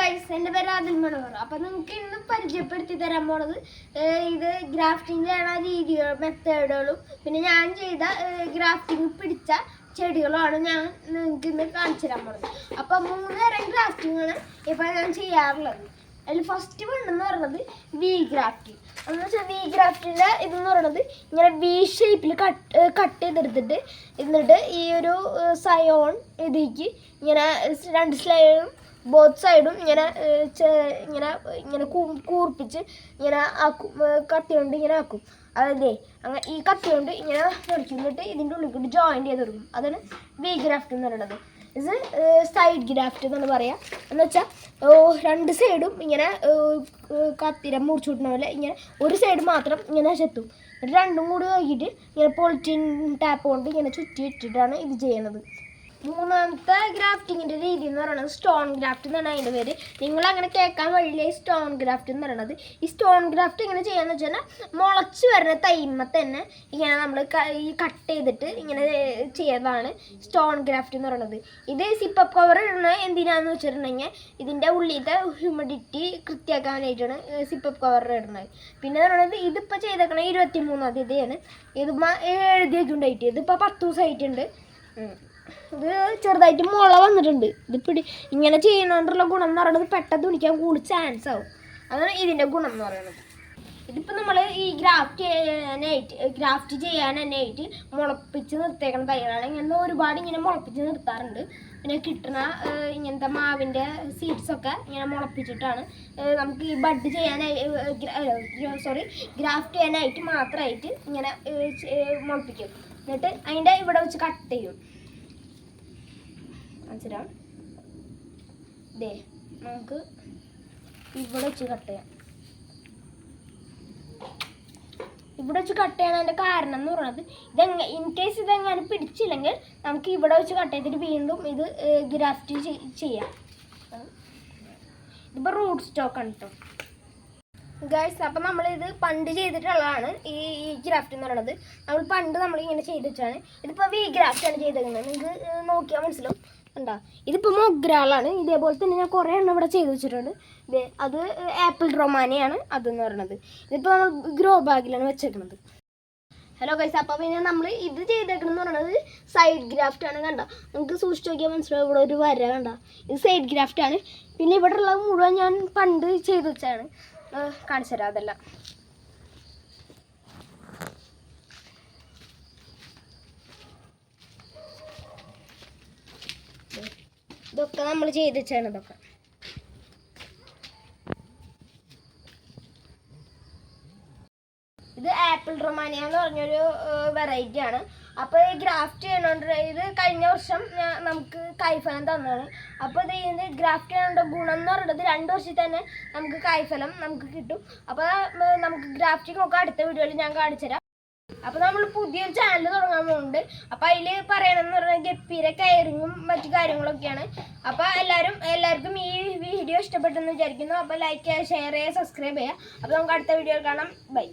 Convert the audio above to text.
Guys എന്റെ പേര് ആദിൽ മനോഹർ. അപ്പൊ നമുക്ക് ഇന്ന് പരിചയപ്പെടുത്തി തരാൻ പോണത് ഇത് ഗ്രാഫ്റ്റിംഗ് ചെയ്യണ രീതികളും മെത്തേഡുകളും പിന്നെ ഞാൻ ചെയ്ത ഗ്രാഫ്റ്റിംഗ് പിടിച്ച ചെടികളുമാണ് ഞാൻ നിങ്ങൾക്ക് ഇന്ന് കാണിച്ചു തരാൻ പോണത്. അപ്പൊ മൂന്ന് തരം ഗ്രാഫ്റ്റിംഗ് ആണ് ഇപ്പൊ ഞാൻ ചെയ്യാറുള്ളത്. അതിൽ ഫസ്റ്റ് വണ്ണെന്ന് പറയുന്നത് വി ഗ്രാഫ്റ്റിംഗ് എന്ന് വെച്ചാൽ വി ഗ്രാഫ്റ്റിന്റെ ഇതെന്ന് പറയുന്നത് ഇങ്ങനെ വി ഷേപ്പിൽ കട്ട് കട്ട് ചെയ്തെടുത്തിട്ട് എന്നിട്ട് ഈ ഒരു സയോൺ ഇതിലേക്ക് ഇങ്ങനെ രണ്ട് സ്ലൈഡും ബോത്ത് സൈഡും ഇങ്ങനെ ഇങ്ങനെ ഇങ്ങനെ കൂർപ്പിച്ച് ഇങ്ങനെ ആക്കും കത്തി കൊണ്ട് ഇങ്ങനെ ആക്കും. അതെ അങ്ങനെ ഈ കത്തി കൊണ്ട് ഇങ്ങനെ മുറിക്കും എന്നിട്ട് ഇതിന്റെ ഉള്ളിൽ കൂടി ജോയിന്റ് ചെയ്ത് കൊടുക്കും. അതാണ് വി ഗ്രാഫ്റ്റ് എന്ന് പറയുന്നത്. ഇത് സൈഡ് ഗ്രാഫ്റ്റ് എന്നാണ് പറയുക എന്ന് വെച്ചാൽ രണ്ട് സൈഡും ഇങ്ങനെ കത്തിര മുറിച്ചു വിട്ടുന്ന പോലെ ഇങ്ങനെ ഒരു സൈഡ് മാത്രം ഇങ്ങനെ ചെത്തും. രണ്ടും കൂടി നോക്കിയിട്ട് ഇങ്ങനെ പോളിറ്റീൻ ടാപ്പ് കൊണ്ട് ഇങ്ങനെ ചുറ്റി ഇട്ടിട്ടാണ് ഇത് ചെയ്യണത് മൂന്നാമത്തെ ഗ്രാഫ്റ്റിങ്ങിന്റെ രീതി എന്ന് പറയുന്നത് സ്റ്റോൺ ഗ്രാഫ്റ്റ് എന്നാണ് അതിന്റെ പേര്. നിങ്ങൾ അങ്ങനെ കേൾക്കാൻ വഴിയില്ല? ഈ സ്റ്റോൺ ഗ്രാഫ്റ്റ് എന്ന് പറയുന്നത് ഈ സ്റ്റോൺ ഗ്രാഫ്റ്റ് എങ്ങനെ ചെയ്യാന്ന് വെച്ചാൽ മുളച്ച് വരുന്ന തൈമ തന്നെ ഇങ്ങനെ നമ്മൾ ഈ കട്ട് ചെയ്തിട്ട് ഇങ്ങനെ ചെയ്യുന്നതാണ് സ്റ്റോൺ ഗ്രാഫ്റ്റ് എന്ന് പറയുന്നത് ഇത് സിപ്പപ്പ് കവർ ഇടുന്നത് എന്തിനാന്ന് വെച്ചിട്ടുണ്ടെങ്കിൽ ഇതിന്റെ ഉള്ളിലത്തെ ഹ്യൂമിഡിറ്റി കൃത്യമാക്കാനായിട്ടാണ് സിപ്പപ്പ് കവർ ഇടുന്നത്. പിന്നെ പറയുന്നത് ഇതിപ്പോൾ ചെയ്തേക്കണേ ഇരുപത്തി മൂന്നാം തീയതിയാണ്. ഇതിപ്പോൾ എഴുതി ഉണ്ടായിട്ട് ഇതിപ്പോൾ പത്ത് ദിവസമായിട്ടുണ്ട്. ഇത് ചെറുതായിട്ട് മുള വന്നിട്ടുണ്ട്. ഇത് പിടി ഇങ്ങനെ ചെയ്യുന്നതുകൊണ്ടുള്ള ഗുണം എന്ന് പറയുന്നത് പെട്ടെന്ന് പിടിക്കാൻ കൂടുതൽ ചാൻസ് ആവും. അതാണ് ഇതിന്റെ ഗുണം എന്ന് പറയുന്നത്. ഇതിപ്പോൾ നമ്മൾ ഈ ഗ്രാഫ്റ്റ് ചെയ്യാനായിട്ട് ഗ്രാഫ്റ്റ് ചെയ്യാൻ ചെയ്യാനായിട്ട് മുളപ്പിച്ച് നിർത്തേക്കുന്ന തൈകളാണ് ഇങ്ങനെ ഒരുപാട് ഇങ്ങനെ മുളപ്പിച്ച് നിർത്താറുണ്ട്. പിന്നെ കിട്ടുന്ന ഇങ്ങനത്തെ മാവിന്റെ സീഡ്സൊക്കെ ഇങ്ങനെ മുളപ്പിച്ചിട്ടാണ് നമുക്ക് ഈ ബഡ് ചെയ്യാനായി സോറി ഗ്രാഫ്റ്റ് ചെയ്യാനായിട്ട് മാത്രമായിട്ട് ഇങ്ങനെ മുളപ്പിക്കും. എന്നിട്ട് അതിന്റെ ഇവിടെ വെച്ച് കട്ട് ചെയ്യും. മനസ്സിലാവും ദേ നമുക്ക് ഇവിടെ വെച്ച് കട്ട് ചെയ്യാം. ഇവിടെ വെച്ച് കട്ട് ചെയ്യണതിന്റെ കാരണം എന്ന് പറയുന്നത് ഇതെങ്ങ ഇൻ കേസ് ഇതെങ്ങനെ പിടിച്ചില്ലെങ്കിൽ നമുക്ക് ഇവിടെ വെച്ച് കട്ട് ചെയ്തിട്ട് വീണ്ടും ഇത് ഗ്രാഫ്റ്റ് ചെയ്യാം. ഇതിപ്പോൾ റൂട്ട് സ്റ്റോക്ക് ആണ് കേട്ടോ ഗൈസ് അപ്പം നമ്മളിത് പണ്ട് ചെയ്തിട്ടുള്ളതാണ് ഈ ഈ ഗ്രാഫ്റ്റ് എന്ന് പറയുന്നത്. നമ്മൾ പണ്ട് നമ്മളിങ്ങനെ ചെയ്തിട്ടാണ് ചെയ്ത് ഇതിപ്പോൾ വി ഗ്രാഫ്റ്റ് ആണ് ചെയ്തേക്കുന്നത്. നിങ്ങൾക്ക് നോക്കിയാൽ മനസ്സിലാവും. കണ്ടാ ഇതിപ്പോൾ മൊഗ്രാളാണ്. ഇതേപോലെ തന്നെ ഞാൻ കുറേ എണ്ണം ഇവിടെ ചെയ്ത് വെച്ചിട്ടുണ്ട്. ഇത് അത് ആപ്പിൾ റൊമാനയാണ് അതെന്ന് പറയുന്നത് ഇതിപ്പോൾ നമ്മൾ ഗ്രോ ബാഗിലാണ് വെച്ചേക്കുന്നത് ഹലോ ഗൈസ് അപ്പോൾ പിന്നെ നമ്മൾ ഇത് ചെയ്തേക്കണമെന്ന് പറയുന്നത് സൈഡ് ഗ്രാഫ്റ്റ് ആണ് കണ്ട? നമുക്ക് സൂക്ഷിച്ച് നോക്കിയാൽ മനസ്സിലാവും. ഇവിടെ ഒരു വര കണ്ട? ഇത് സൈഡ് ഗ്രാഫ്റ്റ് ആണ്. പിന്നെ ഇവിടെ ഉള്ളത് മുഴുവൻ ഞാൻ പണ്ട് ചെയ്ത് വെച്ചാണ് കാണിച്ചു തരാം അതെല്ലാം. ഇതൊക്കെ നമ്മൾ ചെയ്ത് വെച്ചാണ് ഇതൊക്കെ. ഇത് ആപ്പിൾ റൊമാനിയ എന്ന് പറഞ്ഞൊരു വെറൈറ്റി ആണ്. അപ്പോൾ ഈ ഗ്രാഫ്റ്റ് ചെയ്യണോണ്ട് ഇത് കഴിഞ്ഞ വർഷം ഞാൻ നമുക്ക് കായ്ഫലം തന്നതാണ്. അപ്പോൾ ഇത് ഇതിന് ഗ്രാഫ്റ്റ് ചെയ്യണോണ്ട് ഗുണം എന്ന് പറയുന്നത് രണ്ട് വർഷത്തിൽ തന്നെ നമുക്ക് കായ്ഫലം നമുക്ക് കിട്ടും. അപ്പോൾ നമുക്ക് ഗ്രാഫ്റ്റിംഗ് ഒക്കെ അടുത്ത വീഡിയോയിൽ ഞാൻ കാണിച്ചു തരാം അപ്പോൾ നമ്മൾ പുതിയൊരു ചാനൽ തുടങ്ങാൻ പോകുന്നുണ്ട് അപ്പൊ അതിൽ പറയണമെന്ന് പറഞ്ഞാൽ ഗപ്പീരെ കയറിങ്ങും മറ്റു കാര്യങ്ങളൊക്കെയാണ്. അപ്പൊ എല്ലാരും എല്ലാവർക്കും ഈ വീഡിയോ ഇഷ്ടപ്പെട്ടെന്ന് വിചാരിക്കുന്നു. അപ്പൊ ലൈക്ക് ചെയ്യുക ഷെയർ ചെയ്യുക സബ്സ്ക്രൈബ് ചെയ്യുക അപ്പൊ നമുക്ക് അടുത്ത വീഡിയോ കാണാം. ബൈ